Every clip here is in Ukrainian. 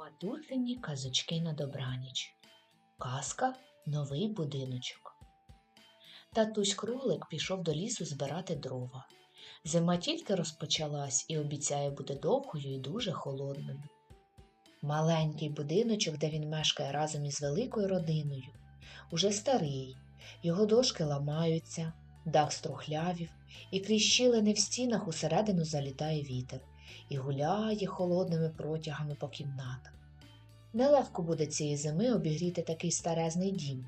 Матусині казочки на добраніч. Казка Новий будиночок. Татусь кролик пішов до лісу збирати дрова. Зима тільки розпочалась і обіцяє бути довгою і дуже холодною. Маленький будиночок, де він мешкає разом із великою родиною, уже старий, його дошки ламаються, дах струхлявів, і крізь щілини в стінах усередину залітає вітер і гуляє холодними протягами по кімнатах. Нелегко буде цієї зими обігріти такий старезний дім.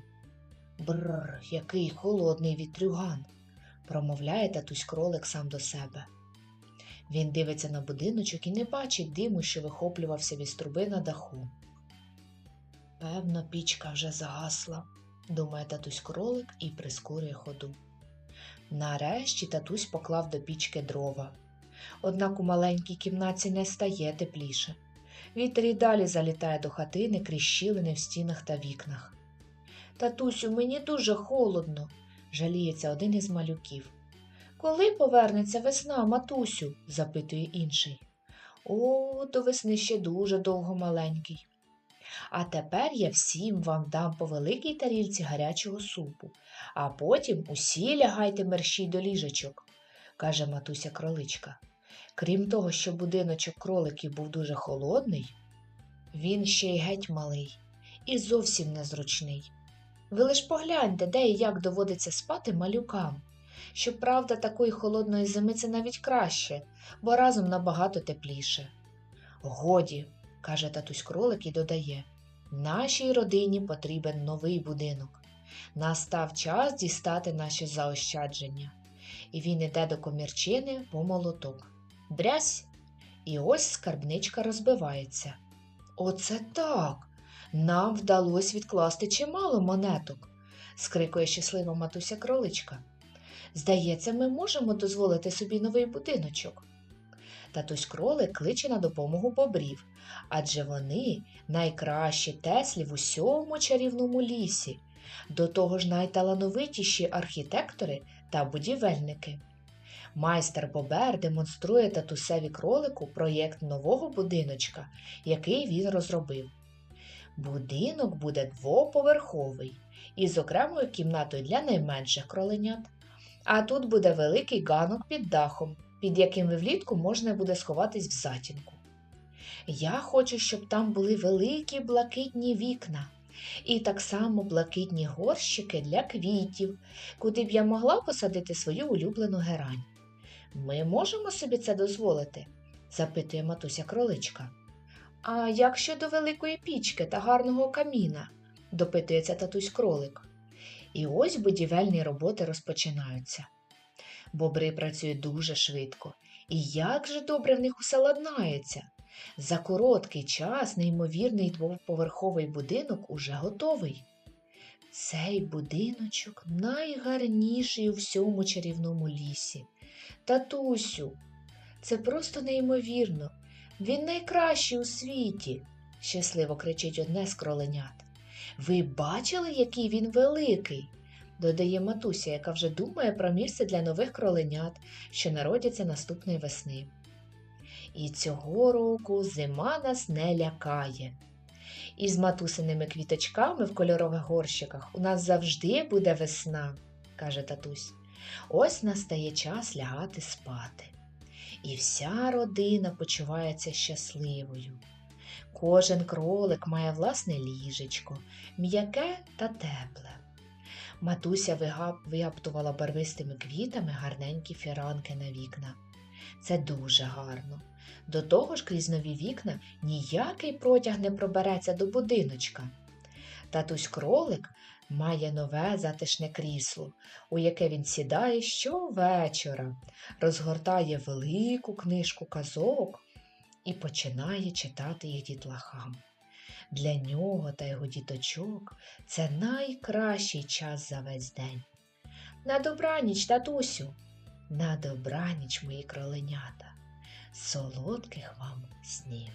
Бррр, який холодний вітрюган, промовляє татусь кролик сам до себе. Він дивиться на будиночок і не бачить диму, що вихоплювався від труби на даху. Певно, пічка вже загасла, думає татусь кролик і прискорює ходу. Нарешті татусь поклав до пічки дрова. Однак у маленькій кімнаті не стає тепліше. Вітер і далі залітає до хатини крізь щілини в стінах та вікнах. Татусю, мені дуже холодно, жаліється один із малюків. Коли повернеться весна, матусю? запитує інший. О, до весни ще дуже довго маленький. А тепер я всім вам дам по великій тарільці гарячого супу, а потім усі лягайте мерщій до ліжечок, каже матуся кроличка. Крім того, що будиночок кроликів був дуже холодний, він ще й геть малий і зовсім незручний. Ви лиш погляньте, де і як доводиться спати малюкам. Щоправда, такої холодної зими це навіть краще, бо разом набагато тепліше. Годі, каже татусь кролик і додає, нашій родині потрібен новий будинок. Настав час дістати наші заощадження. І він іде до комірчини по молоток. Брязь, і ось скарбничка розбивається. Оце так. Нам вдалося відкласти чимало монеток, скрикує щаслива матуся кроличка. Здається, ми можемо дозволити собі новий будиночок. Татусь кролик кличе на допомогу бобрів, адже вони найкращі теслі в усьому чарівному лісі, до того ж найталановитіші архітектори та будівельники. Майстер Бобер демонструє татусеві кролику проєкт нового будиночка, який він розробив. Будинок буде двоповерховий із окремою кімнатою для найменших кроленят. А тут буде великий ганок під дахом, під яким влітку можна буде сховатись в затінку. Я хочу, щоб там були великі блакитні вікна, і так само блакитні горщики для квітів, куди б я могла посадити свою улюблену герань. Ми можемо собі це дозволити? запитує матуся кроличка. А як щодо великої пічки та гарного каміна? допитується татусь кролик. І ось будівельні роботи розпочинаються. Бобри працюють дуже швидко, і як же добре в них усе ладнається. За короткий час неймовірний двоповерховий будинок уже готовий. Цей будиночок найгарніший у всьому чарівному лісі. Татусю, це просто неймовірно. Він найкращий у світі, щасливо кричить одне з кроленят. Ви бачили, який він великий? додає матуся, яка вже думає про місце для нових кроленят, що народяться наступної весни. І цього року зима нас не лякає. Із матусиними квіточками в кольорових горщиках у нас завжди буде весна, каже татусь. Ось настає час лягати спати. І вся родина почувається щасливою. Кожен кролик має власне ліжечко, м'яке та тепле. Матуся вигаптувала барвистими квітами гарненькі фіранки на вікна. Це дуже гарно. До того ж, крізь нові вікна ніякий протяг не пробереться до будиночка. Татусь кролик має нове затишне крісло, у яке він сідає щовечора, розгортає велику книжку казок і починає читати їх дітлахам. Для нього та його діточок це найкращий час за весь день. На добраніч, татусю, на добраніч, мої кроленята, солодких вам снів.